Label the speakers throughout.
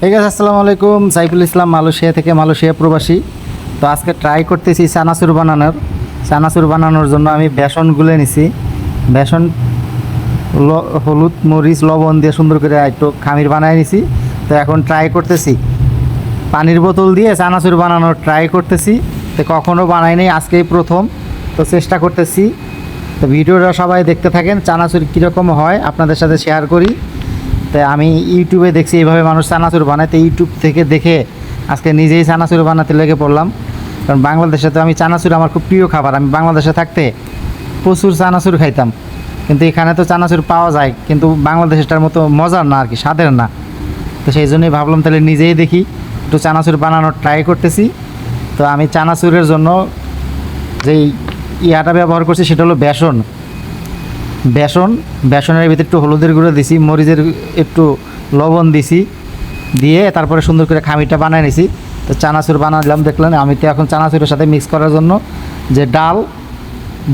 Speaker 1: ঠিক আছে আসসালামু আলাইকুম সাইফুল ইসলাম মালয়েশিয়া থেকে মালয়েশিয়া প্রবাসী। তো আজকে ট্রাই করতেছি চানাচুর বানানোর। চানাচুর বানানোর জন্য আমি বেসন গুলে নিছি। বেসন হলুদ, মরিচ, লবণ দিয়ে সুন্দর করে একটু খামির বানায় নিছি। তো এখন ট্রাই করতেছি। পানির বোতল দিয়ে চানাচুর বানানোর ট্রাই করতেছি। তো কখনও বানাই নাই, আজকেই প্রথম। তো চেষ্টা করতেছি। তো ভিডিওটা সবাই দেখতে থাকেন, চানাচুর কীরকম হয়, আপনাদের সাথে শেয়ার করি। তো আমি ইউটিউবে দেখছি এইভাবে মানুষ চানাচুর বানায়। তো ইউটিউব থেকে দেখে আজকে নিজেই চানাচুর বানাতে লেগে পড়লাম। কারণ বাংলাদেশে তো আমি চানাচুর আমার খুব প্রিয় খাবার। আমি বাংলাদেশে থাকতে প্রচুর চানাচুর খাইতাম। কিন্তু এখানে তো চানাচুর পাওয়া যায়, কিন্তু বাংলাদেশটার মতো মজার না আর কি, স্বাদের না। তো সেই জন্যই ভাবলাম তাহলে নিজেই দেখি, একটু চানাচুর বানানোর ট্রাই করতেছি। তো আমি চানাচুরের জন্য যেই ইয়াটা ব্যবহার করছি সেটা হলো বেসন। বেসন, বেসনের ভিতরে একটু হলুদের গুঁড়ো দিছি, মরিচের একটু লবণ দিছি, দিয়ে তারপরে সুন্দর করে খামিটা বানিয়ে নিছি। তো চানাচুর বানালাম দেখলেন আমি তো এখন চানাচুরের সাথে মিক্স করার জন্য যে ডাল,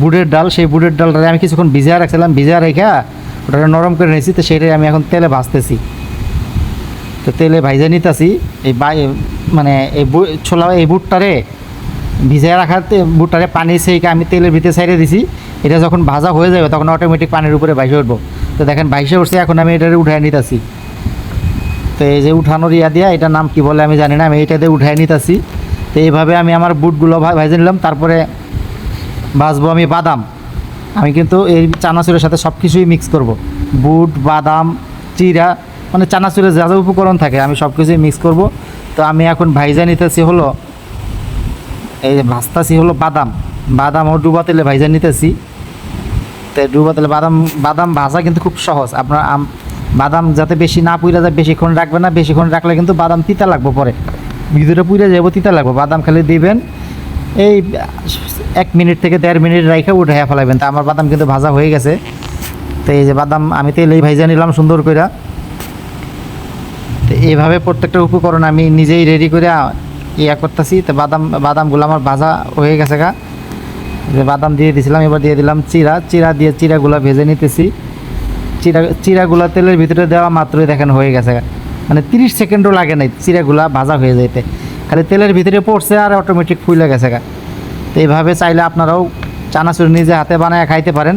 Speaker 1: বুটের ডাল, সেই বুটের ডালটা আমি কিছুক্ষণ ভিজিয়ে রাখছিলাম ভিজা রেখে ওটা নরম করে নিয়েছি, তো সেটাই আমি এখন তেলে ভাজতেছি। তো তেলে ভাইজা নিতেছি, এই মানে এই ছোলা, এই বুটটারে ভিজায় রাখাতে বুটটারে পানি সেইকে আমি তেলের ভিতরে সাইডে দিছি। এটা যখন ভাজা হয়ে যাবে, তখন অটোমেটিক পানির উপরে ভাইসে উঠবো। তো দেখেন ভাইসে উঠছে, এখন আমি এটারে উঠায় নিতেছি। তো এই যে উঠানোর ইয়া দিয়া, এটার নাম কি বলে আমি জানি না, আমি এইটাতে উঠায় নিতেছি। তো এইভাবে আমি আমার বুটগুলো ভা- ভাইজে নিলাম, তারপরে ভাজবো আমি বাদাম। আমি কিন্তু এই চানাচুরের সাথে সব কিছুই মিক্স করব। বুট, বাদাম, চিরা মানে চানাচুরের যা যা উপকরণ থাকে, আমি সব কিছুই মিক্স করব। তো আমি এখন ভাইজা নিতেছি হলো, এই ভাজতাছি হলো বাদাম। বাদাম ও ডুবা তেলে ভাইজা নিতেছি। তো বাদাম বাদাম ভাজা কিন্তু খুব সহজ। আপনার বাদাম যাতে বেশি না পুইরা যায়, বেশিক্ষণ রাখবে না, বেশিক্ষণ রাখলে কিন্তু বাদাম তিতা লাগবে পরে। ভিতরে পুইরা যাব তিতা লাগবে। বাদাম খালি দিবেন, এই এক মিনিট থেকে দেড় মিনিট রাইখে উঠে ফেলাবেন তা আমার বাদাম কিন্তু ভাজা হয়ে গেছে। তো এই যে বাদাম, আমি তেলেই ভাইজা নিলাম সুন্দর করে তো এইভাবে প্রত্যেকটা উপকরণ আমি নিজেই রেডি করে ইয়া করতেছি। তো বাদাম, বাদামগুলো আমার ভাজা হয়ে গেছে গা। যে বাদাম দিয়ে দিয়েছিলাম এবার দিয়ে দিলাম চিরা। চিরা দিয়ে চিরাগুলো ভেজে নিতেছি। চিরা, চিরাগুলো তেলের ভিতরে দেওয়া মাত্রই দেখেন হয়ে গেছে। মানে তিরিশ সেকেন্ডও লাগে নাই চিরাগুলা ভাজা হয়ে যেতে খালি তেলের ভিতরে পড়ছে আর অটোমেটিক ফুলে গেছে গা। তো এইভাবে চাইলে আপনারাও চানাচুর নিজে হাতে বানায় খাইতে পারেন।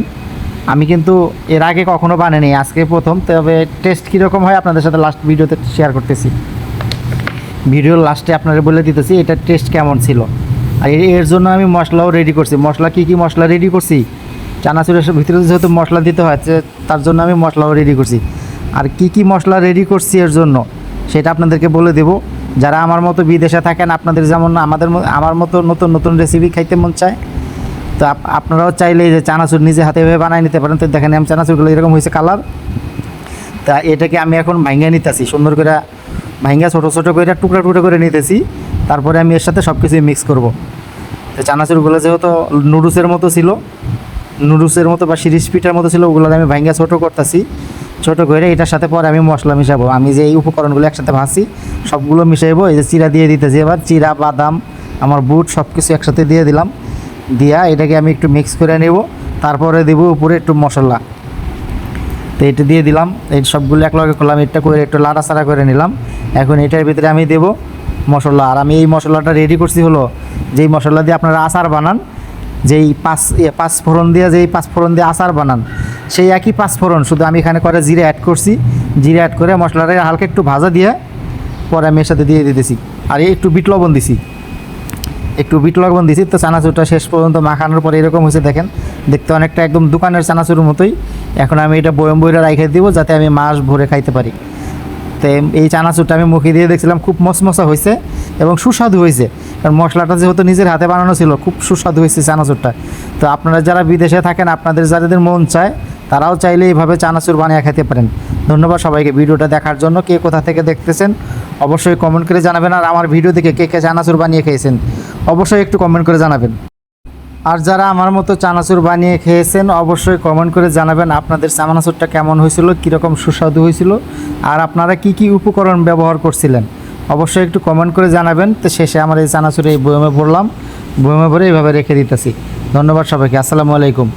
Speaker 1: আমি কিন্তু এর আগে কখনো বানাইনি, আজকে প্রথম। তবে টেস্ট কীরকম হয় আপনাদের সাথে লাস্ট ভিডিওতে শেয়ার করতেছি। ভিডিওর লাস্টে আপনারা বলে দিতেছি এটার টেস্ট কেমন ছিল। আর এর জন্য আমি মশলাও রেডি করছি। মশলা কি কি মশলা রেডি করছি? চানাচুরের ভিতরে যেহেতু মশলা দিতে হয় তার জন্য আমি মশলাও রেডি করছি। আর কি কি মশলা রেডি করছি এর জন্য, সেটা আপনাদেরকে বলে দেব। যারা আমার মতো বিদেশে থাকেন, আপনাদের যেমন আমাদের আমার মতো নতুন নতুন রেসিপি খাইতে মন চায়, তো আপ- আপনারাও চাইলে যে চানাচুর নিজে হাতে ভেবে বানায় নিতে পারেন। তো দেখেন আমি চানাচুরগুলো এরকম হয়েছে কালার তা এটাকে আমি এখন ভাঙ্গা নিতেছি, সুন্দর করে ভাঙ্গা ছোটো ছোটো করে টুকরা টুকরা করে নিতেছি। তারপরে আমি এর সাথে সব কিছুই মিক্স করব চানাচুরগুলো যেহেতু নুডলসের মতো ছিল, নুডলসের মতো বা সিরিজ পিঠার মতো ছিল, ওগুলো আমি ভাইঙ্গা ছোটো করতেছি। ছোটো করে এটার সাথে পরে আমি মশলা মিশাবো। আমি যে এই উপকরণগুলো একসাথে ভাসি সবগুলো মিশাইবো, এই যে চিরা দিয়ে দিতেছি এবার, চিরা, বাদাম, আমার বুট সব কিছু একসাথে দিয়ে দিলাম। দিয়া এটাকে আমি একটু মিক্স করে নেব। তারপরে দেবো উপরে একটু মশলা। তো এটা দিয়ে দিলাম। এই সবগুলো এক লগে করলাম, এটা করে একটু লাড়াচাড়া করে নিলাম। এখন এটার ভিতরে আমি দেব মশলা। আর আমি এই মশলাটা রেডি করছি হলো যেই মশলা দিয়ে আপনারা আচার বানান, যেই পাঁচ পাঁচ ফোড়ন দিয়ে, যেই পাঁচ ফোড়ন দিয়ে আচার বানান, সেই একই পাঁচ ফোড়ন। শুধু আমি এখানে করে জিরে অ্যাড করছি। জিরে অ্যাড করে মশলাটা হালকা একটু ভাজা দিয়ে পরে আমি এর সাথে দিয়ে দিতেছি। আর একটু বিট লবণ দিছি। একটু বিট লবণ দিছি, তো চানাচুরটা শেষ পর্যন্ত মাখানোর পরে এরকম হয়েছে দেখেন। দেখতে অনেকটা একদম দোকানের চানাচুরের মতোই। এখন আমি এটা বয়ম বইরা রাইখে দিব যাতে আমি মাছ ভরে খাইতে পারি। তো এই চানাচুরটা আমি মুখে দিয়ে দেখছিলাম, খুব মশমশা হয়েছে এবং সুস্বাদু হয়েছে কারণ মশলাটা যেহেতু নিজের হাতে বানানো ছিল, খুব সুস্বাদু হয়েছে চানাচুরটা। তো আপনারা যারা বিদেশে থাকেন, আপনাদের যাদের মন চায়, তারাও চাইলে এইভাবে চানাচুর বানিয়ে খেতে পারেন। ধন্যবাদ সবাইকে ভিডিওটা দেখার জন্য। কে কোথা থেকে দেখতেছেন, অবশ্যই কমেন্ট করে জানাবেন। আর আমার ভিডিও দেখে কে কে চানাচুর বানিয়ে খেয়েছেন, অবশ্যই একটু কমেন্ট করে জানাবেন। আর যারা আমার মতো চানাচুর বানিয়ে খেয়েছেন, অবশ্যই কমেন্ট করে জানাবেন আপনাদের চানাচুরটা কেমন হয়েছিল, কীরকম সুস্বাদু হয়েছিল, আর আপনারা কি কি উপকরণ ব্যবহার করছিলেন? অবশ্যই একটু কমেন্ট করে জানাবেন। তো শেষে আমার এই চানাচুর এই বয়মে ভরলাম। বয়মে ভরে এইভাবে রেখে দিতেছি। ধন্যবাদ সবাইকে। আসসালামু আলাইকুম।